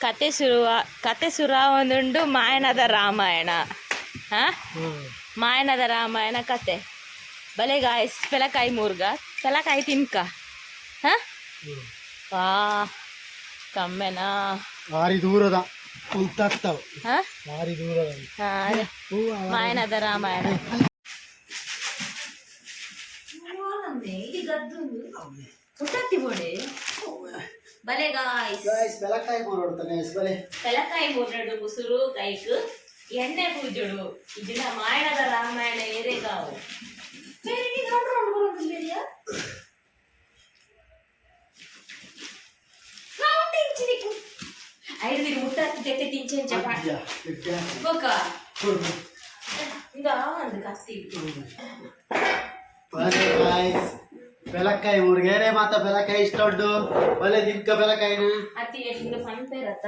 ಕತೆ ಸುರುವ ಕತೆ ಶುರುವೊಂದುಂಡು ಮಾಯನದ ರಾಮಾಯಣ. ಹಾ? ಮಾಯನದ ರಾಮಾಯಣ ಕತೆ. ಬಲೆ ಗಾಯ್ಸ್ ಪೆಲಕಾಯಿ ಮೂರ್ಗ. ಪೆಲಕಾಯಿ ತಿನ್ಕ ಹಾ? ಕಮ್ಮೆನಾ. ಭಾರಿ ದೂರದ. ಮಾಯನ ಅದ. ರಾಮಾಯಣ. ಬಲೆ ಗಾಯ್ಸ್ ಬೆಲಕಾಯಿ ಬೋರಾಡ್ತಾನೆ ಬಲೆ ಬೆಲಕಾಯಿ ಬೋರಾಡು ಮುಸುರು ಕೈಕು ಎಣ್ಣೆ ಪೂಜಡು ಇದನ್ನ ಮಾಯಣದ ರಾಮಾಯಣ ಏರೆಗಾವು ಬೇರೆ ಕೌಂಟಿಂಗ್ ಐದು ದಿನ ಮುಟ್ಟ ಜೊತೆ ತಿಂಚೆ ಬೋಕ ಇದಾ ಒಂದು ಕತ್ತಿ. ಬೆಲಕಾಯಿ ಮುರುಗೇರೆ ಮಾತ ಬೆಲಕಾಯಿ ಇಷ್ಟ ಉಂಟು. ಒಳ್ಳೆ ದಿಕ್ಕ ಬೆಲಕಾಯಿನ? ಅತಿ ಎಷ್ಟು ಸಂತೆ ಇರತ್ತ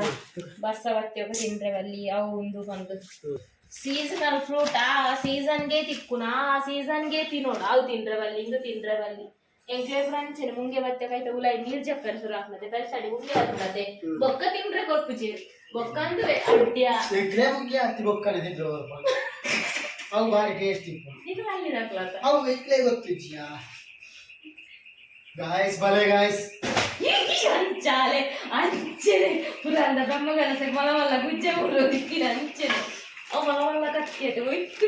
ಬರ್ಸವತ್ತಿ ಒಬ್ಬ ತಿಂದ್ರೆ ಅಲ್ಲಿ ಅವು ಒಂದು ಬಂದು. ಸೀಸನಲ್ ಫ್ರೂಟ್ ಆ ಸೀಸನ್ಗೆ ತಿಕ್ಕುನ ಆ ಸೀಸನ್ಗೆ ತಿನ್ನೋಣ ಅವು ತಿಂದ್ರೆ ಬಲ್ಲಿ ಇಂದು ತಿಂದ್ರೆ ಬಲ್ಲಿ. ಎಂಕ್ಲೆ ಫ್ರಂಚಿನ ಮುಂಗೆ ಬತ್ತೆ ಕೈತ ಉಲಾಯಿ ನೀರ್ ಜಪ್ಪರ್ ಸುರು ಹಾಕ್ಲತ್ತೆ ಬೆಳ್ಸಡಿ ಮುಂಗೆ ಹಾಕ್ಲತ್ತೆ ಬೊಕ್ಕ ತಿಂದ್ರೆ ಕೊಪ್ಪುಜಿ ಬೊಕ್ಕ ಅಂದ್ರೆ ಅಡ್ಡ್ಯ ಎಗ್ಲೆ ಮುಗ್ಗಿ ಹತ್ತಿ ಬೊಕ್ಕನೆ ತಿಂದ್ರು ಬರ್ಪ ಅವು ಭಾರಿ ಟೇಸ್ಟ್ ಇತ್ತು ಇದು ಅಲ್ಲಿ ಹಾಕ್ಲತ್ತ ಅವು ಎಗ್ಲೆ ಗೊತ್ತಿದ್ಯ ಗಾಯ್ಸ್ ಬಲೆ ಗಾಯ್ಸ್ ಅಂಚಾಲೆ ಅಂಚೆನೆ ಪುರಾಣ ಬ್ರಹ್ಮಗನ ಸೆ ಮಲ ಮಲ್ಲ ಗುಜ್ಜೆ ಉಳ್ಳು ದಿಕ್ಕಿನ ಅಂಚೆನೆ ಅವು ಮಲ ಮಲ್ಲ ಕತ್ತಿಯತೆ ಒಯ್ತು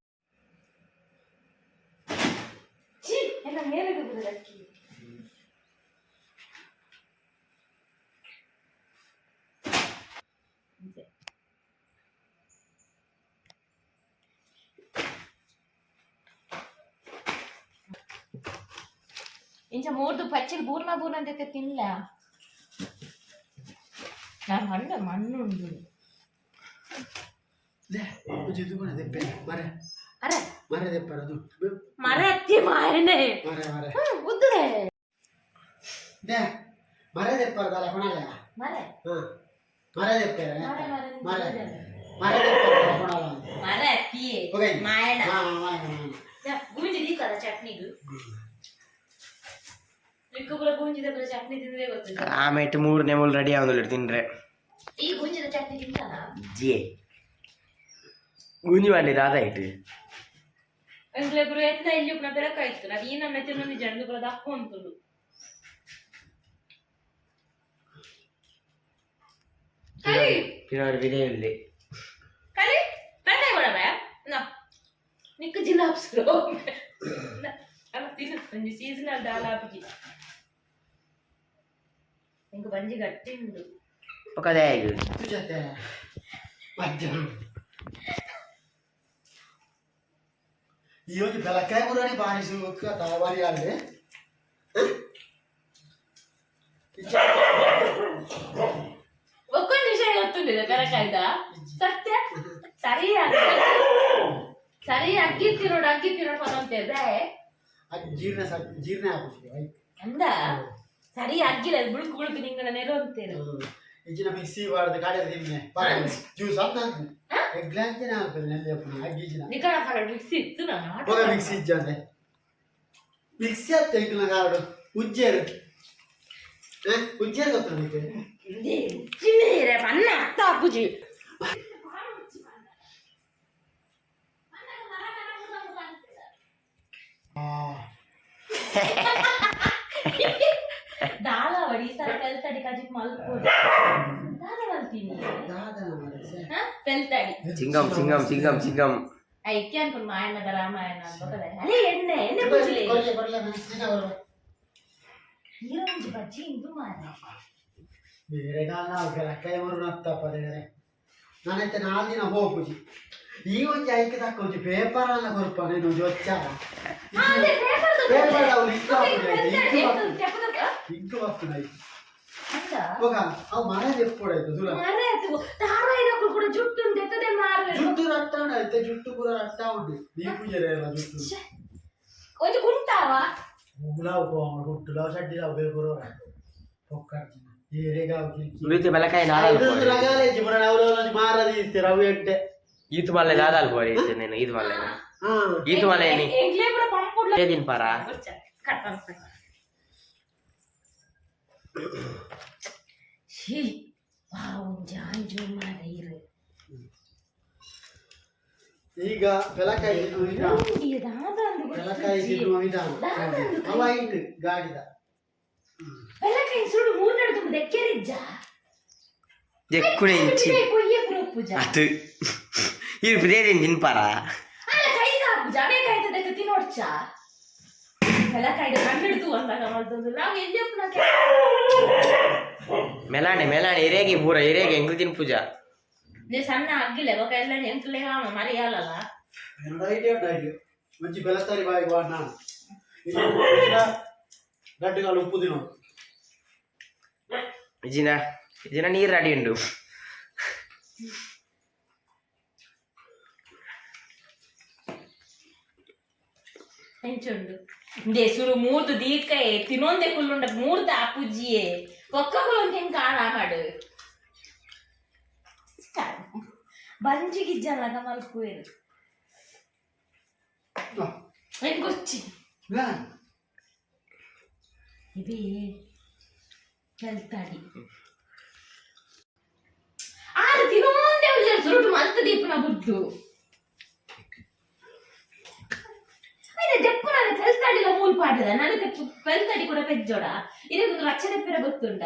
ಮೂರ್ದು ಪಚ್ಚಿಗೆ ಬೂರ್ನ ಬೂರ್ನ ಅಂತೈತೆ ತಿನ್ಲ ನಾನು ಹಣ್ಣು ಮಣ್ಣು ಉಂಡು ಮರ ಹತ್ತಿ ಮಾರನೆ ಉದ್ದೆ மரதெப்பறதால குணாலயா மர மரதெப்பற மர மரதெப்பற குணாலா மர தீ ஓகே. மாயனா ஆ ஆ ஆ குமிஞ்சி நீ கத சட்னிக்கு ಆಮೇಲೆ ಇಟ್ಟು ಮೂರು ನೆಮೂಲು ರೆಡಿ ಆಗೋದಿಲ್ಲ ತಿಂದ್ರೆ ಈ ಗುಂಜಿದ ಚಟ್ನಿ ತಿಂತಾನ ಜಿ ಗುಂಜಿ ಮಾಡಿ ದಾದ ಇಟ್ಟು ಎಂಕ್ಲೆ ಪುರ ಎತ್ತ ಇಲ್ಲಿ ಉಪ್ನ ಬೆಳಕಾಯ್ತು ಅದು ಈ ನಮ್ಮ ತಿನ್ನೊಂದು ಜಂಡು ಪುರ ದಕ್ಕೊಂತುಡು ಕಲಿ ಪಿನೋರು ಬಿರಿಯಲ್ಲಿ ಕಲಿ ಕತೆ ಕೊಡಬೇ ನಾ ನಿಕ್ಕ ಜಿಲ್ಲ ಹಪ್ಸರು ಅಲ್ಲ ತಿನ್ನು ಒಂಜಿ ಸೀಸನಲ್ ದಾಲ್ ಹಾಪಿಜಿ ನಿಂಗೆ ಬಂಜಿ ಗಟ್ಟಿ ఒక ಪಕ್ಕದೇ ಆಗಿ. ಜೊತೆ ಮಧ್ಯಾಹ್ನ ಈ ಒಂದು ಬೆಳಕಾಯಿ ಮುರಾಡಿ ಬಾರಿಸು ಬಾರಿ ಆಗಲಿ ಒಕ್ಕೊಂದು ವಿಷಯ ಗೊತ್ತುಂಡಿದೆ ಬೆಳಕಾಯ್ದ ಸತ್ಯ? ಸರಿಯಾಗಿ ಸರಿ ಅಕ್ಕಿ ತಿನ್ನೋಡು ಅಕ್ಕಿ ತಿನ್ನೋಡು ಅನ್ನಂತಿದೆ ಜೀರ್ಣ ಜೀರ್ಣ ಆಗ್ಬಿಟ್ಟಿದೆ ಅಂದ ಸರಿ ಅಗ್ಗಿಲ್ಲ ಬುಳುಕು ಬುಳುಕು ನಿಂಗಡ ನೆರು ಅಂತೀರು ಇಚ್ಚಿನ ಮಿಕ್ಸಿ ಬಾರ್ದು ಗಾಡಿ ತಿನ್ನೆ ಜ್ಯೂಸ್ ಅಂತ ಎಗ್ಲೆ ಅಂತಾನೆ ಆಗ್ತದೆ ನೆಲ್ಲಿ ಅಪ್ಪನ ಅಗ್ಗಿಜಿನ ನಿಕಡ ಕಡ ಮಿಕ್ಸಿ ಇತ್ತು ನಾನು ಹೋಗ ಮಿಕ್ಸಿ ಇಜ್ಜಂದೆ ಮಿಕ್ಸಿ ಅಂತ ಇಕ್ಕಿನ ಕಾರಡು ಉಜ್ಜೇರು ಹ? ಉಜ್ಜೇರು ಗೊತ್ತ ನಿಮಗೆ ಚಿನ್ನೀರೆ ಪನ್ನ ಅತ್ತ ಅಪ್ಪುಜಿ ದಾಲ ವಡಿ ಸರ ಪೆಲ್ತಡಿ ಕಜಿಕ್ ಮಲ್ಪೋದು ದಾಲ ಮಲ್ತೀನಿ ದಾದನ ಮಾರೈಸೆ. ಹ ಪೆಲ್ತಡಿ ಸಿಂಗಂ ಸಿಂಗಂ ಸಿಂಗಂ ಸಿಂಗಂ ಐಕ್ಯ ಅನ್ಕೊಂಡು ಮಾಯಣ್ಣದ ರಾಮಾಯಣ ಅನ್ಬೋಕದೆ ಅಲ್ಲೇ ಎಣ್ಣೆ ಎಣ್ಣೆ ಕೊಡ್ಲಿ, ಬುಜ್ಲಿ ಕೊಡ್ಲಿ, ಕೊಡ್ಲಿ, ಮೆಣಸಿನ ಬರುವ. ಈರೊಂಜಿ ಬಜ್ಜಿ ಇಂದು ಮಾರ ಬೇರೆ ಕಾಲ ಬೆಳಕಾಯಿ ಮರು ಹತ್ತಪ್ಪ ದೇವರೇ ನಾನೈತೆ ನಾಲ್ಕು ದಿನ ಹೋಗುಜಿ ಈ ಒಂಜಿ ಐಕೆ ತಕ್ಕೊಂಜಿ ಪೇಪರ್ ಅಲ್ಲ ಬರ್ಪ ನೀನು ಜೊಚ್ಚಾರ ಪೇಪರ್ ಅವ್ರು ಇಂಕು ఇంకా వస్తున్నాయి. ఒక ఆ మరే చెప్పుకోడైతే చూడ. జుట్టు జుట్టు రట్టాడు అయితే జుట్టు కూడా రట్టా ఉంది. నీకు జుట్టు. కొంచెం ఉంటావా ముగ్గులావు పోవాలి గుట్టులావు షడ్డిలావు వేగురో ఒక్కడికి ఈత బలకాయ రవి అంటే. ఈత మళ్ళీ దాదాలు నేను ఈత మళ్ళీ ఈత మళ్ళీ దీని ಈಗ ಬೆಲಕಾಯಿ ಬೆಲಕಾಯಿ ತಿನ್ನುವ ವಿಧಾನ ಅವ ಇದು ಗಾಡಿದ. ಬೆಲಕಾಯಿ ಸುಡು ಮೂರ್ನಾಡು ತುಂಬ ದೆಕ್ಕೆರಿಜ್ಜ ದೆಕ್ಕುಡೆ ಇಂಚಿ ಅದು. ಇರು ಬಿರಿಯಾನಿ ತಿನ್ಪಾರ? ಕೈ ಕಾಪುಜ ಅವೇ ಕಾಯ್ತದಕ್ಕೆ ತಿನ್ನೋಡ್ಚ ಮೆಲಾಣೆ ಮೆಲಾಣೆ ಹಿರೇಗೆ ಪೂರ ಹಿರೇಗೆ ಹೆಂಗ್ ದಿನ ಪೂಜಾ? ನೀವು ಸಣ್ಣ ಆಗಿಲ್ಲ ಇವಾಗ ಎಲ್ಲ ಎಂಟ್ಲೇ ಮರಿ ಮರೆಯಲ್ಲ ಎರಡು ಐಡಿಯಾ ಉಂಟು ಐಡಿಯಾ ಮಂచి ಬೆಲತಾರಿ ಬಾಯಿ ಬಾ ನಾನು ಗಡ್ಡೆಗಾಲು ಉಪ್ಪು ತಿನ್ನೋ. ಇಜಿನ ಇಜಿನ ನೀರು ಅಡಿ ಉಂಡು ಹೆಂಚುಂಡು ಇಂದೆ ಸುರು ಮೂರ್ದು ದೀರ್ಘ ತಿನ್ನೊಂದೆ ಕುಲ್ಲುಂಡ ಮೂರ್ದ ಅಪ್ಪುಜಿಯೇ ಒಕ್ಕ ಕುಲ್ಲೊಂದು ಹೆಂಗ್ ಕಾಣ ಮಾಡು ಬಂಜಿಗಿಜ್ಜಲ್ಲ ಮಲ್ಪುವೇರು ಹೆಂಗ್ ಗೊಚ್ಚಿ ಇವೇ ಕಲ್ತಾಡಿ ಆರು ತಿನ್ನೊಂದೆ ಉಳ್ಳ ಸುರುಟು ಮಲ್ತ ದೀಪನ ಬುಡ್ಡು ಮಾಡ್ತದ ನನಗೆ ಟ್ವೆಲ್ ತಡಿ ಕೂಡ ಪೆಜ್ಜೋಡ ಇದಕ್ಕೊಂದು ರಕ್ಷತೆ ಪೆರ ಗೊತ್ತುಂಡ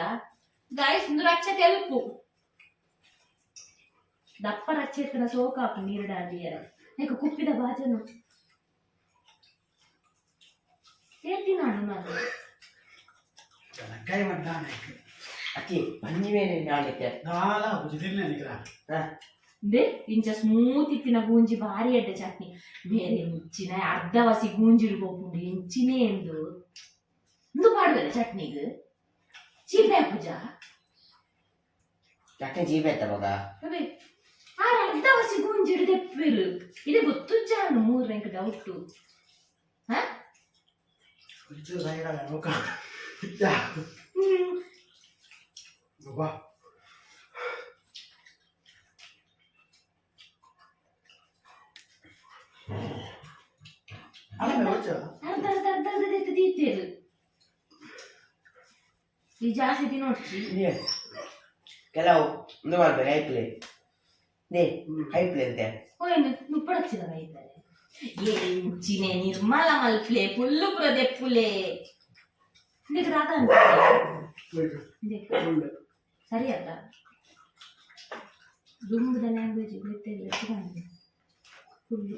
ಗಾಯಸ್ ಒಂದು ರಕ್ಷತೆ ಅಲ್ಪು ದಪ್ಪ ರಕ್ಷೆತ್ರ ಸೋಕಾಪು ನೀರಿಡಾದಿಯರ నీకు కుప్పిద బాజను ఏంటినాడు నాకు ಕೈ ಮಟ್ಟ ಅಕ್ಕಿ ಪಂಜಿಮೇನೆ ನಾಳೆ ನಾಳ ಉದಿರ್ಲಿ ನನಗೆ ಅಂದ್ರೆ ಇಂಚ ಸ್ಮೂತ್ ಇತ್ತಿನ ಗೂಂಜಿ ಭಾರಿ ಎಡ್ಡೆ ಚಟ್ನಿ ಬೇರೆ ಇಂಚಿನ ಅರ್ಧ ವಸಿ ಗೂಂಜಿಡ್ ಹೋಗ್ಕೊಂಡು ಇಂಚಿನೇ ಎಂದು ಇಂದು ಮಾಡ್ಬೇಡ ಚಟ್ನಿಗ್ ಚೀಪೆ ಪೂಜಾ ಚಟ್ನಿ ಚೀಪೆ ತಗೋದ ಆರ್ ಅರ್ಧ ವಸಿ ಗೂಂಜಿಡ್ ತೆಪ್ಪಿರು ಇದು ಗೊತ್ತು ಜಾನು ಮೂರ್ ರಂಕ್ ಡೌಟ್ ಹಾ ಹ್ಮ್ ಬಾ తీర్తేరు ಈ ಜಾಸ್ತಿ ದಿನ ಹೊಡ್ಸಿ ಕೆಲವು ಒಂದು ಮಾಡ್ಬೇಕು I play they I play ಅಂತೆ ಏನು ನುಪ್ಪಡ ಹಚ್ಚಿದಾಗ ಐತಾರೆ ಏ ಉಚ್ಚಿನೆ ನಿರ್ಮಲ ಮಲ್ಪ್ಲೆ ಪುಲ್ಲು ಪುರದೆ ಪುಲೆ ನಿನಗೆ ರಾತ ಸರಿ ಅಲ್ಲ ದುಂಬದ ಲ್ಯಾಂಗ್ವೇಜ್ ಗೊತ್ತಿಲ್ಲ ಫುಲ್ಲು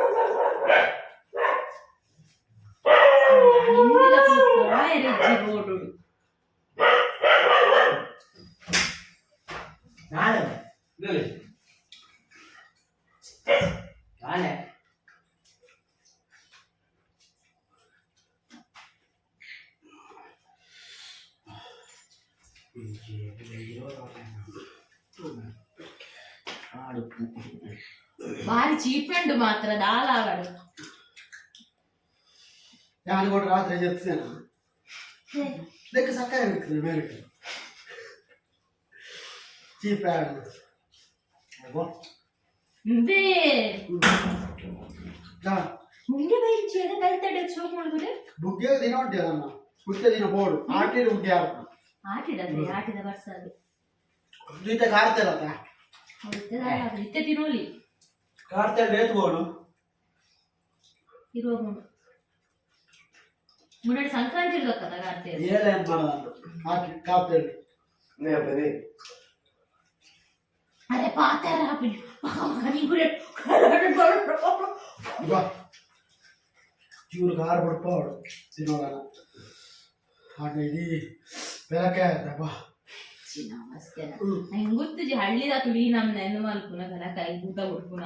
చీపెండు మాత్ర దాలావాడు ഞാൻ కూడా రాత్రి చెప్తాను లెక్క చక్కగా వెళ్తుంది మేరకు చీపాడు ఇందే ಮುಂದೆ ಬೈಚಿ ಅದ ಕಲ್ತಡೆ ಚೋಕ್ ಮಾಡಿದ್ರೆ ಬುಗ್ಗೆ ತಿನ್ನೋಡ್ಡಿ ಅದನ್ನ ಬುಗ್ಗೆ ತಿನ್ನ ಬೋಡು ಆಟಿಡ್ ಬುಗ್ಗೆ ಆಡ್ತಾನೆ ಆಟಿಡದ್ರಿ ಆಟಿದ ಬರ್ಸದು ಜೊತೆ ಕಾಡ್ತಾರತ್ತ ಇತ್ತೆ ತಿನ್ನೋಲಿ ಕಾಡ್ತಾರೆ ರೇತ್ ಬೋಡು ಇರುವ ಮುನ್ನಡೆ ಸಂಕ್ರಾಂತಿ ಇರ್ಬೇಕದ ಕಾರ್ತೆ ಏಲ ಏನ್ ಮಾಡೋದು ಹಾಕಿ ಕಾಡ್ತೇಳಿ ಬರೀ ಅರೆ ಪಾತಾರ ಹಾಪಿ ಮಗನಿ ಗುರೆ ಬಾ ಚೂರು ಖಾರ ಬಿಡ್ಪೋಡು ತಿನ್ನೋಣ ಹಾಗೆ ಇಡೀ ಬೆಳಕೆ ಆಯ್ತಪ್ಪ ನಂಗೆ ಗೊತ್ತಿಜಿ ಹಳ್ಳಿದ ತುಳಿ ನಮ್ನ ಎಂದು ಮಲ್ಪುನ ಕಲ ಕೈ ಊಟ ಕೊಡ್ಪುನ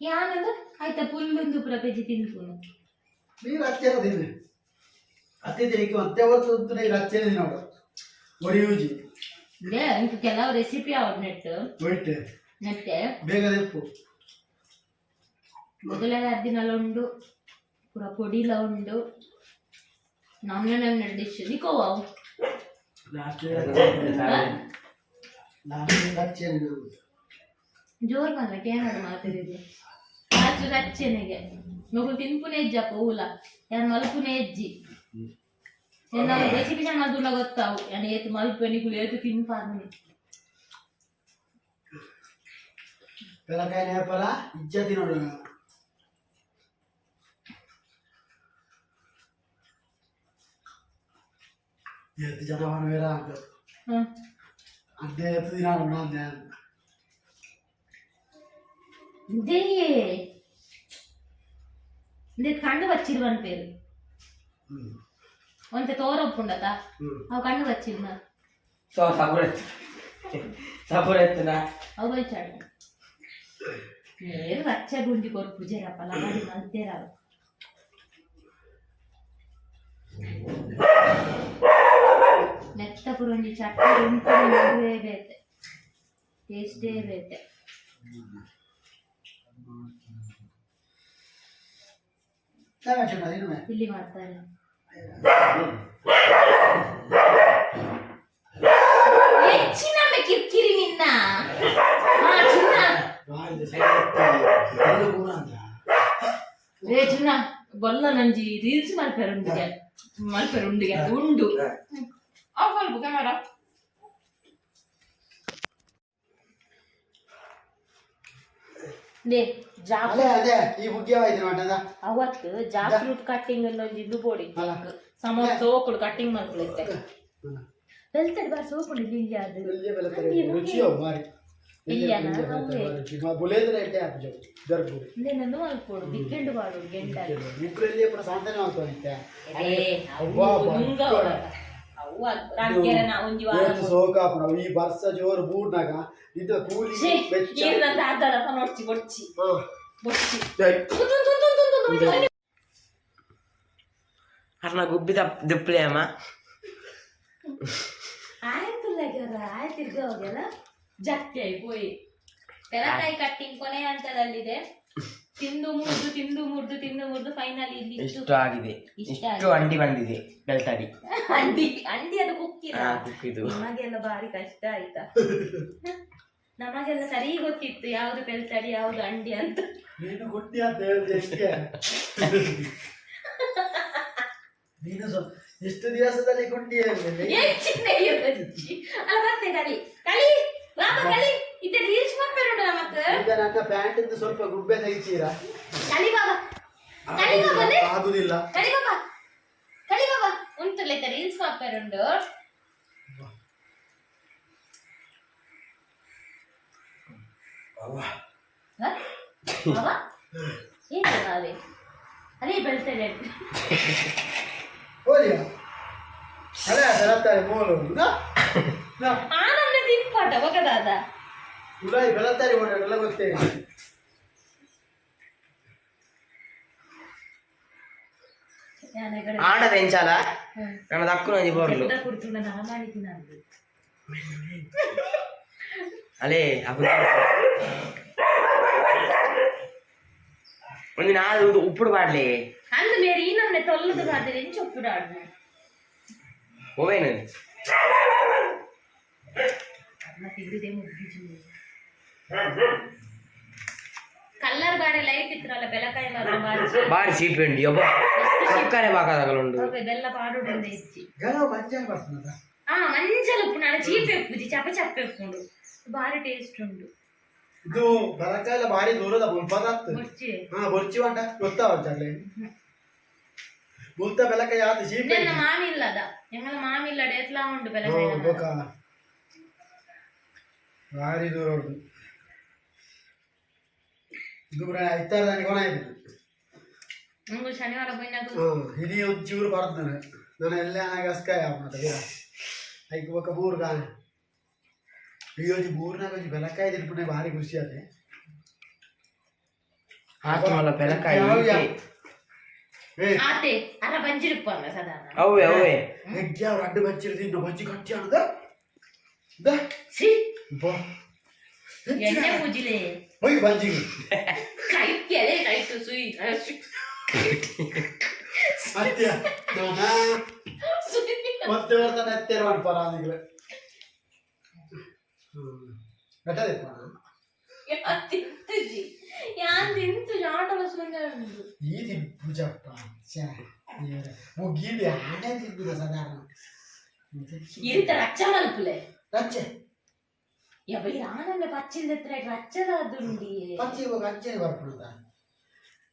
ಯಾನದು? ಆಯ್ತಾ ಪುಲ್ಲೊಂದು ಪ್ರಪೇಜಿ ತಿನ್ಪುನು ನೀರು ಹಚ್ಚೇನ ತಿನ್ನಿ ಅತ್ತೆ ದಿನಕ್ಕೆ ಮತ್ತೆ ಹೊತ್ತು ನೀರು ಹಚ್ಚೇನ ತಿನ್ನೋಡು ಒಡಿಯೂಜಿ ಇದೇ ಇಂಕ ಕೆಲವು ರೆಸಿಪಿ ಅವ್ರು ನೆಟ್ಟು? ಒಯ್ಟೆ ನೆಟ್ಟೆ? ಬೇಗ ತೆಪ್ಪು ಮೊದಲೇ ದಿನಲ್ಲ ಉಂಡು. ಪೂರ ಪೊಡಿಲ ಉಂಡು. ನಮ್ನೆ ನಮ್ನೆ ಡಿಶ್ ನಿಕೋವ ಲಾಸ್ಟ್ ಲಾಸ್ಟ್ ಹಚ್ಚೇನ ಜೋರ್ ಬಂದ್ರೆ ಏನಾದ್ರು ಮಾತಾಡಿದೆ ರಾತ್ರಿ ಹಚ್ಚೆನೆಗೆ ಮಗು ತಿನ್ಪುನೆ ಹೆಜ್ಜಪ್ಪ ಹೂಲ ಯಾರು ಮಲ್ಪುನೆ ಹೆಜ್ಜಿ ಏನಾದ್ರು ರೆಸಿಪಿ ಮಲ್ಪುನ ಗೊತ್ತಾವು ಯಾರು ಏತು ಮಲ್ಪನಿ ಕುಳಿ ಏತು ತಿನ್ಪಾರ್ನಿ ಬೆಳಕಾಯಿ ನೇಪಲ ಇಜ್ಜ ತಿನ್ನೋಡು ಎತ್ತು ಜನ ಬೇರೆ ಅಂತ ಹ್ಮ್ ಅದೇ ಎತ್ತು ದಿನ ಇದೇ ಇದೇ ಕಂಡು ಬಚ್ಚಿರು ಒಂದು ಪೇರು తోరొప్పు ತೋರ ಒಪ್ಪುಂಡತ ಅವು ಕಂಡು ಬಚ್ಚಿರ್ನ సో సపోర్ట్ సపోర్ట్ ఎత్తున? అవు వచ్చాడు నేను గుండి కొరకు జరపల మరి అంతే రాదు. చట్ట టేస్టే ಬೇತೆ ಇಲ್ಲಿ ಮಾಡ್ತಾರೆ ಚಿನ್ನಮ್ಮ ಕಿರ್ಕಿರಿ ನಿನ್ನ ರೇ ಚಿನ್ನ ಬಲ್ಲ ನಂಜಿ ರೀಲ್ಸ್ ಮಾಡ್ತಾರೆ ಉಂಡಿಗೆ ಮಾಡ್ತಾರೆ ಉಂಡಿಗೆ ಉಂಡು ಆಫ್ ಮಾಡ್ಬೇಕು ಕ್ಯಾಮರಾ ಲೇ ಜಾಫ್ ಅದೇ ಈ ಬುಗ್ಗೆವಾಯ್ತು ನೋಡದ ಅವತ್ತು ಜಾಫ್ ಫ್ರೂಟ್ ಕಟ್ಟಿಂಗ್ ಅಲ್ಲಿ ಒಂದು ಇದು ಬೋಡಿ ಅಲ್ಲ. ಸೋಕುಳು ಕಟ್ಟಿಂಗ್ ಮಾಡ್ಕೊಳುತ್ತೆ ಬೆಳ್ತಡೆ ಬಾ ಸೋಕುಳು ಇಲ್ಲಿ ಅದು ಇಲ್ಲಿ ಬೆಳತಾರೆ ಏನು ಸೋಕಾಪುರ ಈ ಬರ್ಸ ಜೋರು ಬೂಡ್ನಾಗ ಇದು ಕೂಲಿ ಬೊಡ್ಚಿ. ಬೊಡ್ಚಿ. ಅರ್ನ ಆಯ್ತು ಗುಬ್ಬಿ ದಪ್ ದಿಪ್ಲೆ ಅಮ್ಮ. ಆಯ್ತಲ್ಲ ಆಯ್ತಿರ್ಗ ಇರ್ಗ ಹೋಗ್ಯಲ್ಲ ಜಕ್ಕೆ ಆಯ್ಪೋಯಿ ತೆಲಕಾಯಿ ಕಟ್ಟಿಂಗ್ ಕೊನೆ ಹಂತದಲ್ಲಿದೆ. ತಿಂದು ಮುರಿದು ತಿಂದು ಮುರಿದು ತಿಂದು ಮುರಿದು ಫೈನಲ್ ಇಲ್ಲಿ ಇಷ್ಟು ಇಷ್ಟು ಆಗಿದೆ. ಇಷ್ಟ ಇಷ್ಟು ಅಂಡಿ ಬಂದಿದೆ ಬೆಳ್ತಾಡಿ ಅಂಡಿ ಅಂಡಿ ಅದು ಕುಕ್ಕಿ ಹಾ ಕುಕ್ಕಿದು ನಮಗೆಲ್ಲ ಬಾರಿ ಕಷ್ಟ ಆಯ್ತಾ? ನಮಗೆಲ್ಲ ಸರಿ ಗೊತ್ತಿತ್ತು ಯಾವ್ದು ಬೆಳ್ತಾಡಿ ಯಾವ್ದು ಅಂಡಿ ಅಂತ. ನೀನು ಕೊಟ್ಟಿ ಅಂತ ಹೇಳಿದೆ ಎಷ್ಟೇ ನೀನು ದಿವಸದಲ್ಲಿ ಗುಂಡಿ ಹೇಳಿದೆ? ಹೆಚ್ಚಿನ. ಅಲ್ಲ ಕಲಿ. ಕಲಿ ಬಾಬಾ ಕಲಿ. ಇತ್ತೆ ರೀಲ್ಸ್ ಮಾಡ್ಬೇಡ ನಮಕ್ ಈಗ ನನ್ನ ಪ್ಯಾಂಟ್ ಇಂದ ಸ್ವಲ್ಪ ಗುಬ್ಬೆ ತೆಗಿತೀರಾ ಕಲಿ ಬಾಬಾ ಕಲಿ ಬಾಬಾ ನೇ. ಆಗುದಿಲ್ಲ ಕಲಿ ಬಾಬಾ ಕಲಿ ಬಾಬಾ ಉಂಟಲ್ಲ ಇತ್ತೆ ರೀಲ್ಸ್ ಮಾಡ್ಬೇಡುಂಡು ಬಾಬಾ? ಏನು ಅದೇ ಅದೇ ಬೆಳ್ತದೆ ಹೋಲಿಯ ಅದೇ ಬೆಳತಾರೆ ಮೂಲು ನಾ? ನಾ? ಆನಂದ ತಿನ್ಪಾಟ ಒಗದಾದ. ಉಲಾಯಿ ಬೆಳತಾರೆ ಓಡಾಡಲ್ಲ ಗೊತ್ತೇ ಯಾನೆಗಡೆ ಆಡದ ಎಂಚಾಲ ಹ್ಮ್. ನನ್ನ ದಕ್ಕುನ ಒಂಜಿ ಬರ್ಲು ಎಂತ ಕುಡ್ಕೊಂಡು ನಾ ಮಾಡಿದ್ದೀನಿ ಕಲ್ಲರ್ ಗಾಡಿ ಲೈಟ್ ಇತ್ರಲ್ಲ ಬೆಲಕಾಯಿ ಮಾತ್ರ ಬಾರಿ ಬಾರಿ ಚೀಪ್ ಉಂಡು ಒಬ್ಬ ಸಕ್ಕರೆ ಬಾಕದಾಗಲುಂಡು ಓಕೆ ಇದೆಲ್ಲ ಪಾಡುಡಿಂದ ಹೆಚ್ಚಿ ಗಲೋ ಮಂಜಾಗ ಬರ್ತದ ಆ ಮಂಜಲ್ ಉಪ್ಪು ನಾಳೆ ಚೀಪ್ ಎಪ್ಪುಜಿ ಚಪ ಚಪ್ಪ ಎಪ್ಪುಂಡು ಭಾರಿ ಟೇಸ್ಟ್ ಉಂಟು ಇದು ಬರಕಾಯಿಲ್ಲ ಭಾರಿ ದೂರದ ಪದಾರ್ಥ ಮುಚ್ಚಿ ಹಾ ಬೊರ್ಚಿ వంట ಗೊತ್ತಾವಲ್ಲ ಮುಲ್ತ ಬೆಲಕಾಯಿ ಆತ ಚೀಪ್ ನನ್ನ ಮಾಮಿ ಇಲ್ಲದ ಎಂಗಲ ಮಾಮಿ ಇಲ್ಲಡ ಎತ್ಲಾ ಉಂಡು ಬೆಲಕಾಯಿ ಬೊಕ ಭಾರಿ ದೂರ ಉಂಟು ದೂರ ಇತ್ತಾರದಾನಿ ಕೊನೆ ಆಯ್ತು ನಂಗೆ ಶನಿವಾರ ಬಂದಾಗ ಹಾಂ ಹಿಡಿ ಒಂಚೂರು ಬರ್ತಾನೆ ನಾನು ಎಲ್ಲ ಗಸ್ಕಾಯ ಆಗ್ಬಿಟ್ಟು ಬೇಡ ಐಕ್ ಬೊಕ್ಕ ಮೂರು ಗಾನೆ ಈ ಒಂಜಿ ಮೂರ್ನಾಗ ಒಂಜಿ ಬೆಲಕಾಯಿ ತಿನ್ಪುಣೆ ಭಾರಿ ಖುಷಿ ಅದೇ ಹಾಕಿ ಮಲ್ಲ ಬೆಲಕಾಯಿ ಏ ಆತೆ ಅರ ಬಂಜಿರುಪ್ಪಂಗ ಸಾಧಾರಣ ಅವೇ ಅವೇ ಹೆಜ್ಜೆ ಅವ್ರು ಅಡ್ಡು ಬಚ್ಚಿರು ತಿನ್ನು ಬಜ್ಜಿ ಕಟ್ಟಿ ಅನ್ನದ ದ ಸಿ ಬಾ ಎಣ್ಣೆ ಮುಜಿಲೆ ಹೋಗಿ ಬಜ್ಜಿಗೆ ಕೈ ಕೆಲೆ ಕೈತು ಸುಯಿ ಮತ್ತೆ ನಾನಾ ಸುಯಿ ಮತ್ತೆ ಬರ್ತಾನೆ ಎತ್ತೇರು ಮಾಡ್ಪಾರ ಅಂದಿಗ್ಲೆ ಕಟ್ಟದಪ್ಪ ಯಾನ್ ತಿಂತುಜಿ ಯಾನ್ ತಿಂತು ಜಾಟಲ ಸುಂದರ ಈ ತಿಪ್ಪುಜಪ್ಪ ಛೇ ಮುಗಿಲಿ ಆನೆ ತಿಪ್ಪುದ ಸಾಧಾರಣ ಇರಿತ ರಚ್ಚ ಮಲ್ಪುಲೆ ರಚ್ಚೆ ಯಬ್ಬ ಯಾನಲ್ಲ ಪಚ್ಚಿಂದ ಹತ್ರ ರಚ್ಚದ ದುಂಡಿ ಪಚ್ಚಿ ಇವಾಗ ಅಚ್ಚೆ ಬರ್ಪುಣದ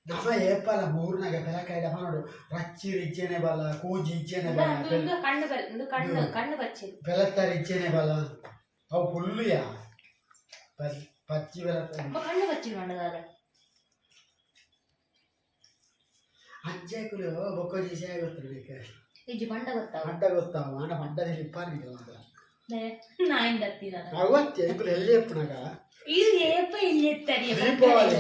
ನಮ್ಮ ಏಪಲ ಮೂರ್ನಾಗ ಬೆಲಕಾಯಿಲ ಮಾಡೋಡು ರಚ್ಚಿ ಇಚ್ಚೇನೆ ಬಲ ಕೂಜಿ ಇಚ್ಚೇನೆ ಬಲ ಒಂದು ಕಣ್ಣು ಬಲ್ ಒಂದು ಕಣ್ಣು ಕಣ್ಣು ಬಚ್ಚಿರು ಬೆಲತ್ತಾರ ಇಚ್ಚೇನೆ ಬಲ ಅವು ಫುಲ್ಲು ಯಾ ಪಚ್- ಪಚ್ಚಿ ಬೆಲತ್ತಾರ ಅಮ್ಮ ಕಣ್ಣು ಬಚ್ಚಿರು ಮಂಡದಾರ ಅಜ್ಜೆಕುಲು ಬೊಕ್ಕೋಜಿ ಸೇ ಗೊತ್ತಿರಲಿಕ್ಕೆ ಇಜ್ಜಿ ಬಂಡ ಗೊತ್ತಾವ ಅಡ್ಡ ಗೊತ್ತಾವ ಅಣ್ಣ ಅಡ್ಡದಲ್ಲಿ ಇಪ್ಪಾನಿಗೆ ಮಾತ್ರ ನಾಯಿಂದ ಹತ್ತಿರ ಅವತ್ತೆ ಅಂಕುಲು ಎಲ್ಲಿ ಎಪ್ಪನಾಗ ಇದು ಏಪ ಇಲ್ಲಿ ಎತ್ತರಿ ದೀಪಾವಳಿ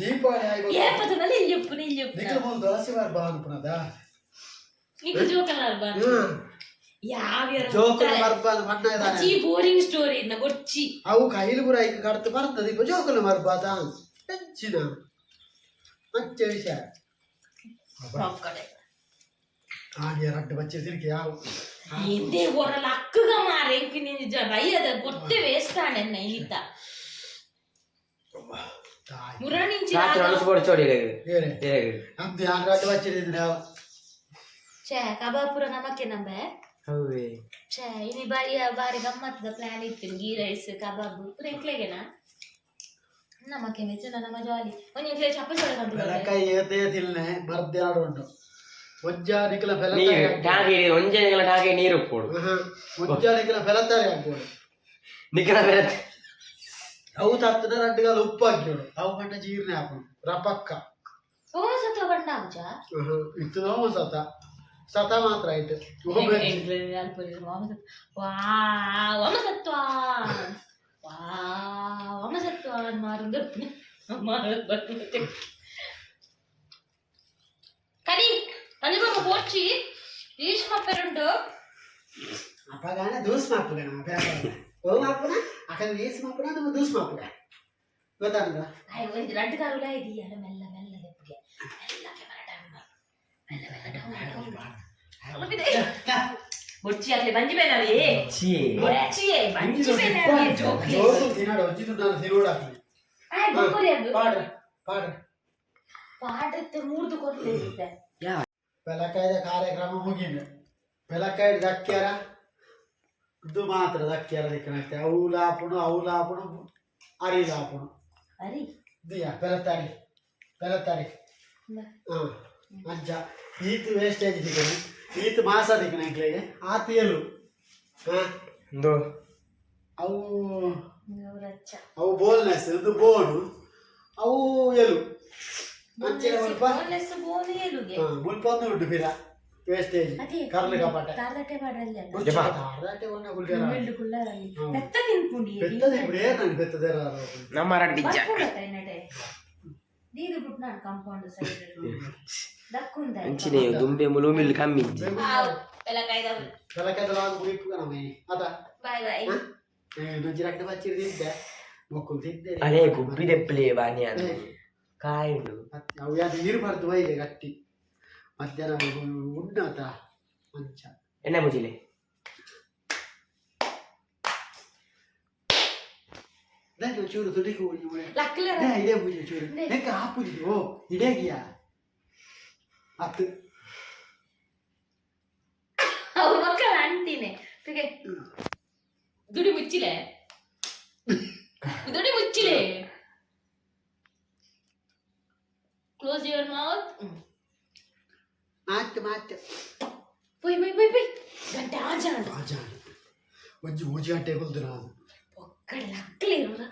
ದೀಪಾವಳಿ ಆಗಿ ಏಪದನಲ್ಲಿ ಇಲ್ಲಿ ಎಪ್ಪುನ ಇಲ್ಲಿ ಎಪ್ಪುನ ನಿಖಿಲ ಮುಂದೆ ದೋಸೆ ಬಾರ್ ಬಾ ಅನ್ಪುನದ ಈಗ ಜೋಕಲ್ಲ ಬಂದು ಹ್ಮ್ ಯಾವ್ಯಾರ ಜೋಕುಲು ಮರ್ಬ ಮಣ್ಣ ಇದಾನೆ ಚಿ ಬೋರಿಂಗ್ ಸ್ಟೋರಿ ಇನ್ನ ಗೊಚ್ಚಿ ಅವು ಕೈಲು ಬುರ ಐಕ ಕಡ್ತು ಬರ್ತದೆ ಇಪ್ಪ ಜೋಕುಲು ಮರ್ಬಾದ ಹೆಚ್ಚಿನ ಮತ್ತೆ ವಿಷಯ ಕಡೆ ಹಾಗೆ ರಡ್ಡು ಬಚ್ಚಿ ತಿರ್ಗಿ ಯಾವ ಹಿಂದೆ ಒರಲ ಅಕ್ಕಗ ಮಾರೇಂಕಿ ನಿಜ ಬೈಯದ ಗೊತ್ತೆ ವೇಸ್ಟ್ ಆಣೆನ್ನ ಈತ. ಮುರಣಿಂಚಿ ನಮ್ದು ಛೇ ಕಬಾಪುರ ನಮಕ್ಕೆ ನಂಬೆ? ಛೇ ಇನಿ ಬಾರಿ ಬಾರಿ ಗಮ್ಮತ್ತದ ಪ್ಲಾನ್ ಇತ್ತು ಗೀ ರೈಸ್ ಕಬಾಬ್. ಎಂಕ್ಲೆಗೆನಾ? ನಮಕ್ಕೆ ಮೆಚ್ಚ ನಮ್ಮ ಜಾಲಿ ಒಂದು ಎಂಕ್ಲೆ ಚಪ್ಪ ಚೋಳ ಮರ್ದೆ ಆಡು ಉಂಟು ಒಜ್ಜ ನಿಖಲ ನೀರು ಬೆಲಕಾಯಿ ಟಾಗೆ ಒಂಜನೆಗಳ ಟಾಗೆ ನೀರು ಕೊಡು ಒಜ್ಜ ನಿಖಲ ಬೆಲತಾರೆ ಆಗ್ಬೋದು ನಿಖರ ಬೇರೆ ಅವು ತತ್ತದ ರಡ್ಡುಗಾಲ ಉಪ್ಪು ಹಾಕಿಡು ಅವು ಪಂಡ ಜೀರ್ಣೆ ಹಾಕೊಂಡು ರಪಕ್ಕ ಓ ಸತ ಬಂಡ ಅಂಜ ಇತ್ತು ನೋವು ಸತ ಸತ ಮಾತ್ರ ಆಯ್ತು ವಾ ವಮಸತ್ವ கண்டிப்பா போச்சு ஈஸ்மா பெருண்டு அப்பதான దూస్ మాపుగా నా పేరు ఓ మాపున అక్కడ వేసి మాపున నువ్వు దూస్ మాపుగా గోతానుగా అయ్యో ఇది రెడ్ కరువులా ఇది అలా మెల్ల మెల్ల ఎప్పుడే మెల్ల కెమెరా డౌన్ మెల్ల మెల్ల డౌన్ డౌన్ బొచ్చి అట్లే బంజి పోయినావి బొచ్చి బొచ్చి బంజి పోయినావి జోకి జోకు తినాడు వచ్చి తిన్నాడు తిరుగుడా పాడు పాడు పాడు పాడు మూడు కొట్లేదు యా ಬೆಲಕಾಯ್ದ ಕಾರ್ಯಕ್ರಮ ಮುಗಿದ ಬೆಲಕಾಯ್ದ ದಕ್ಕ್ಯಾರ ಇದು ಮಾತ್ರ ದಕ್ಕ್ಯಾರ ದಿಕ್ಕನಕ್ಕೆ ಅವು ಲಾಪುಣು ಅವು ಲಾಪುಣು ಅರಿ. ಲಾಪುಣು ಅರಿ ದಿಯ ಬೆಲತಾರಿ ಬೆಲತಾರಿ ಹಾಂ ಅಜ್ಜ. ಈತು ವೇಸ್ಟೇಜ್ ದಿಕ್ಕನೆ ಈತು ಮಾಸ ದಿಕ್ಕನಾಗ್ಲಿಗೆ ಆ ಆತಿಯಲು ಹಾಂ. ಅವು ಅವು ಬೋಲ್ನೆಸ್ ಇದು ಬೋನು ಅವು ಎಲು ಅಂಚೆ ಮುಲ್ಪ ಬೋನ್ಲೆಸ್ ಬೋನ್ ಏಲುಗೆ ಹಾಂ ಮುಲ್ಪ ಒಂದು ಉಂಟು ಬಿರ ವೇಸ್ಟೇಜ್ ಅದೇ ಕರ್ಲು ಕಪಾಟ ಕಾಲಟೆ ಮಾಡಲ್ಲ ಜಪ. ಅರ್ಧಕ್ಕೆ ಒಂದ ಗುಲ್ಗರ ಮೆಲ್ಲು ಕುಳ್ಳರಲ್ಲಿ ಹ್ಮ್. ಬೆತ್ತ ತಿನ್ಪುಂಡಿ ಬೆತ್ತದ ఇప్పుడు ಏನ್ ನಾನು ಬೆತ್ತದ ನಮ್ಮ ರಡ್ಡಿಜ್ಜ ನಟೆ ದೀದು ಬಿಟ್ಟು ನಾನು ಕಾಂಪೌಂಡ್ ಸೈಡ್ ದಕ್ಕುಂದ ಅಂಚಿನ ದುಂಬೆ ಮುಲುಮಿಲ್ ಕಮ್ಮಿ ಇಜ್ಜಿ ಎಲ್ಲ ಕಾಯ್ದವ್ರು ಬೆಳಕದ ಲಾಗ್ ಮುಗಿಪು ನಮ್ಮೆ ಅದ ಬಾಯ್ ಬಾಯ್ ನುಜ್ಜಿ ರಕ್ತ ಬಚ್ಚಿರ್ದಿದ್ದೆ ಮೊಕ್ಕಲು ತಿದ್ದೆ ಅದೇ ಗುಬ್ಬಿದೆಪ್ಪಲೆ ಬಾನಿ ಅದು ಕಾಯುಂಡು ಅವು ಯಾವ್ದು ಇರಬಾರ್ದು ವೈಲೆ ಗಟ್ಟಿ ಮಧ್ಯಾಹ್ನ ಉಣ್ಣಾತ ಮಂಚ ಎಣ್ಣೆ ಮುಜಿಲೆ ನಾನು ಚೂರು ತುಟಿಕು ಲಕ್ಕಲ ಇದೇ ಪೂಜೆ ಚೂರು 네. ಹೆಂಗ ಆ ಪೂಜೆ ಓ ಇಡೇಗಿಯ ಅತ್ತು ಅವ್ರ ಮಕ್ಕಳ ಅಂಟಿನೆ ತಿಗೆ ದುಡಿ ಮುಚ್ಚಿಲೆ ದುಡಿ ಮುಚ್ಚಿಲೆ ಕ್ಲೋಸ್ ಯುವರ್ ಮೌತ್ ಮಾತು ಮಾತು ಪೊಯ್ ಪೊಯ್ ಪೊಯ್ ಪೊಯ್ ಗಂಟೆ ಆಜಾಣ ರಾಜ ಒಂಜಿ ಮೂಜಿ ಗಂಟೆ ಕುಲ್ದು ನಾನು ಪೊಕ್ಕ ಕಡೆ ಹಾಕ್ಲಿ ಇವ್ರು